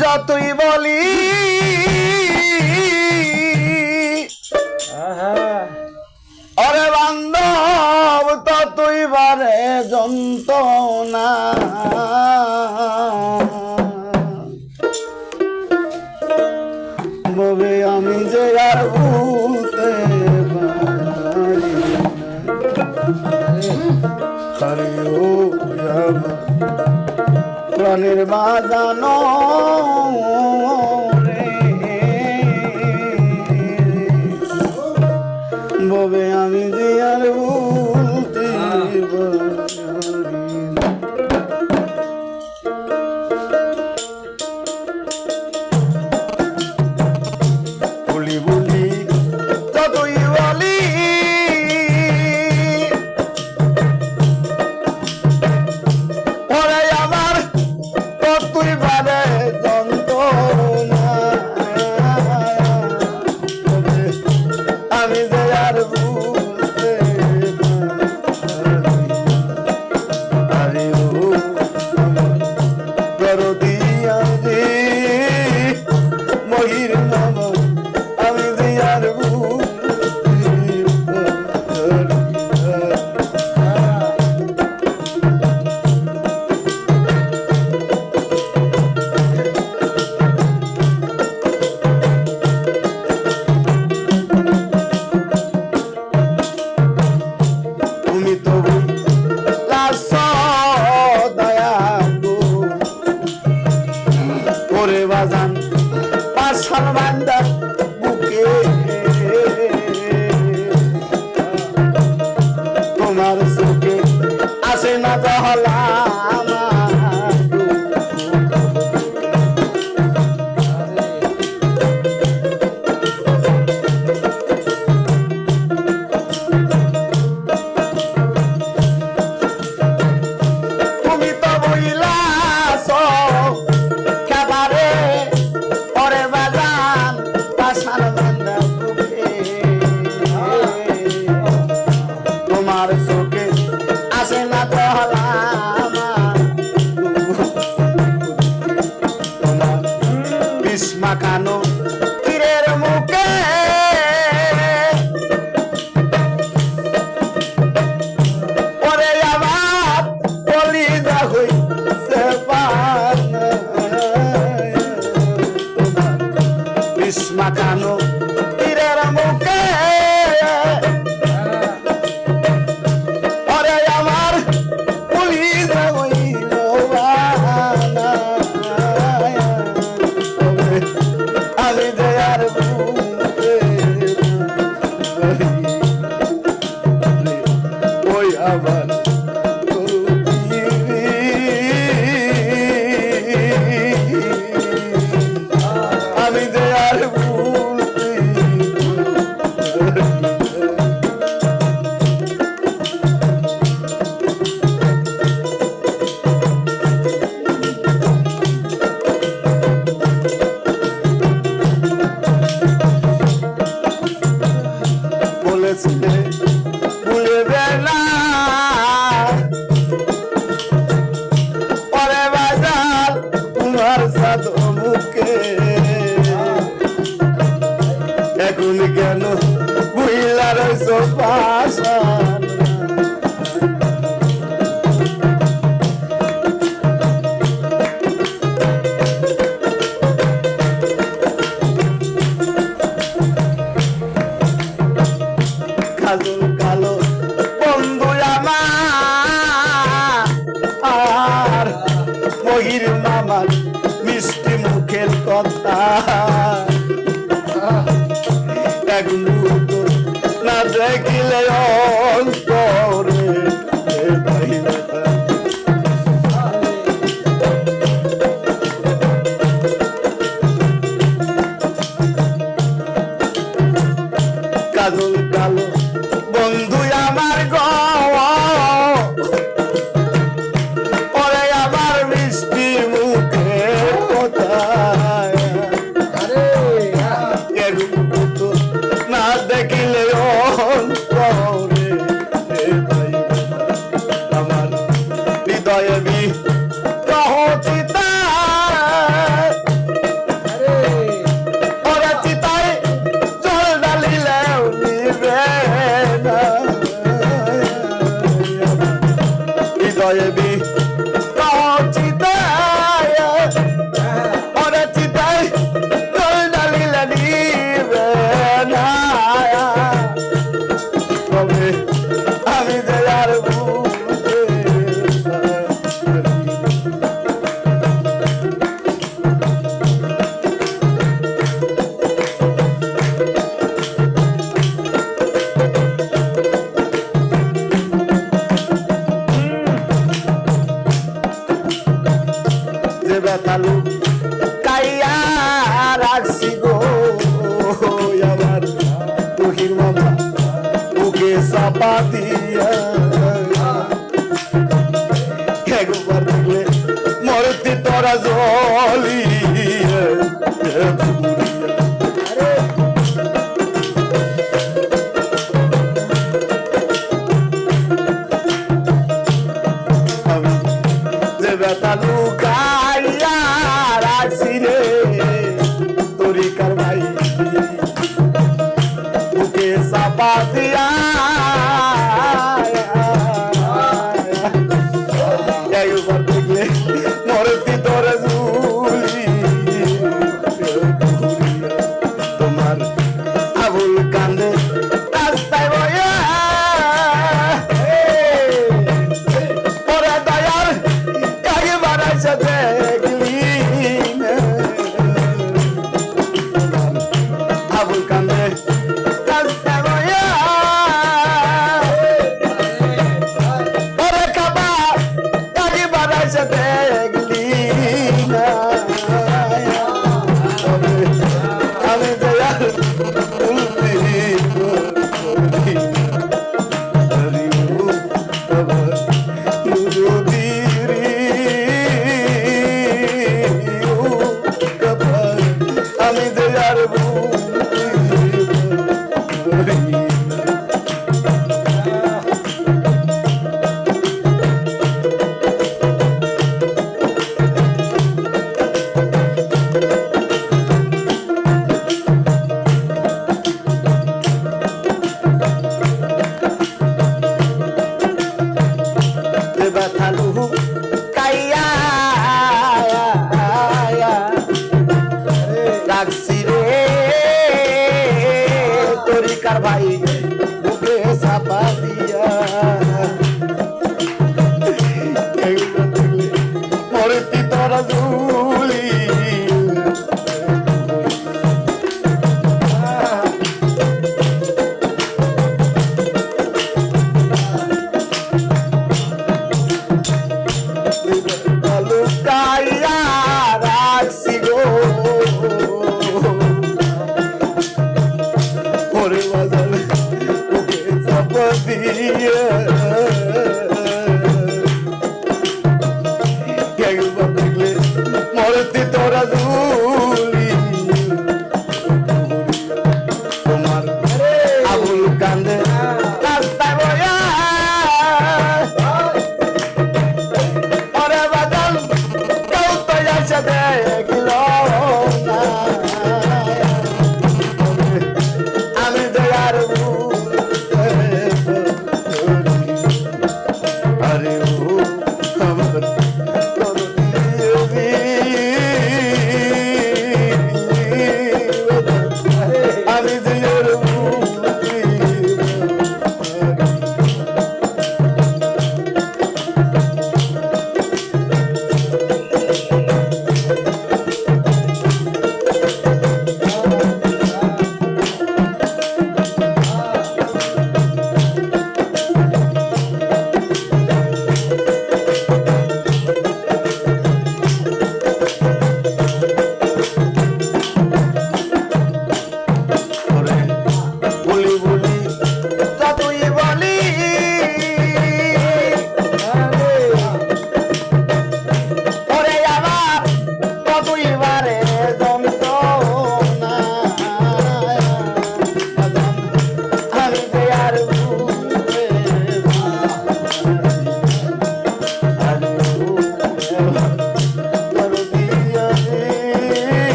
যতই বলি অরে বান্ধব ততই বারে না বলে আমি যে আর ভূতে হরিও প্রাণের বাজানো। প্রেম আমার মিষ্টি মুখের কথা। এক মুহূর্ত না দেখিলে অন্তরে কাজল essa তরিকার ভাই বুকে সাপা দিয়া